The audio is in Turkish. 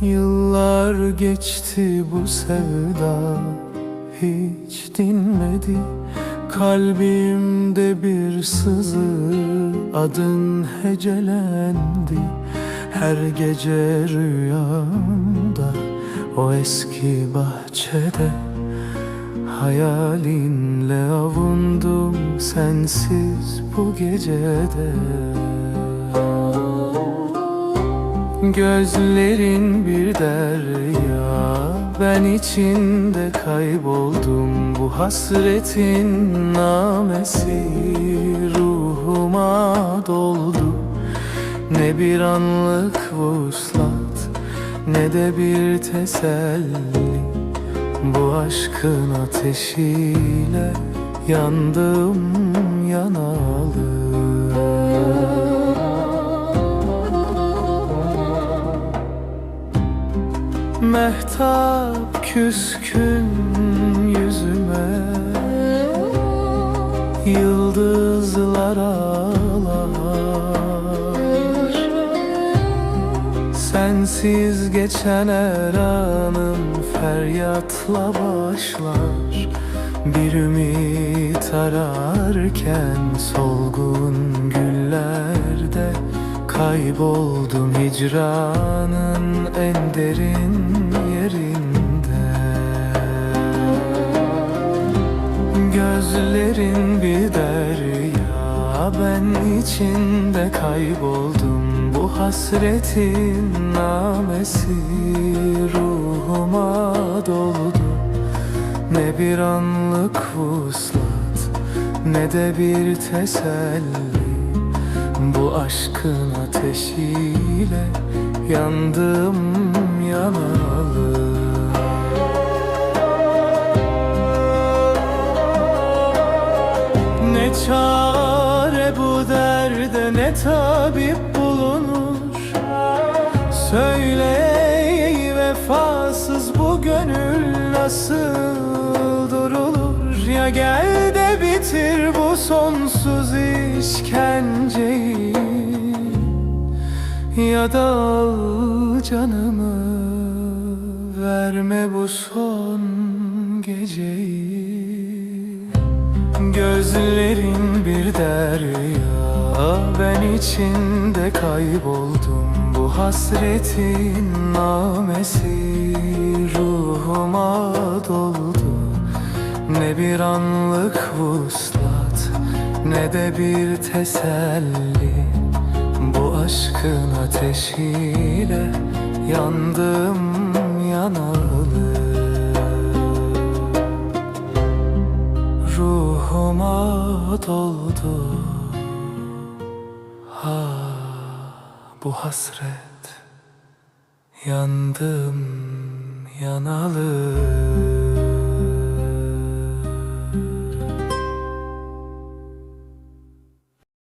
Yıllar geçti bu sevda hiç dinmedi. Kalbimde bir sızı adın hecelendi. Her gece rüyamda o eski bahçede. Hayalinle avundum sensiz bu gecede Gözlerin bir derya Ben içinde kayboldum Bu hasretin namesi. Ruhuma doldu Ne bir anlık vuslat Ne de bir teselli. Bu aşkın ateşiyle Yandım yanalı Mehtap küskün yüzüme. Yıldızlar ağlar. Sensiz geçen her anım feryatla başlar. Bir ümit ararken solgun güllerde Kayboldum hicranın en derin yerinde. Gözlerin bir derya Ben içinde kayboldum Bu hasretin namesi. Ruhuma doldu. Ne bir anlık vuslat Ne de bir teselli aşkın ateşiyle yandım yanalı. Ne çare bu derde ne tabip bulunur? Söyle vefasız bu gönül nasıl durulur? Ya gel bitir bu sonsuz işkenceyi. Ya da al canımı verme bu son geceyi. Gözlerin bir derya Ben içinde kayboldum Bu hasretin namesi. Ruhuma doldu Ne bir anlık vuslat Ne de bir teselli. Bu aşkın ateşiyle Yandım yanalı. Ruhuma doldu. Ha bu hasret Yandım yanalı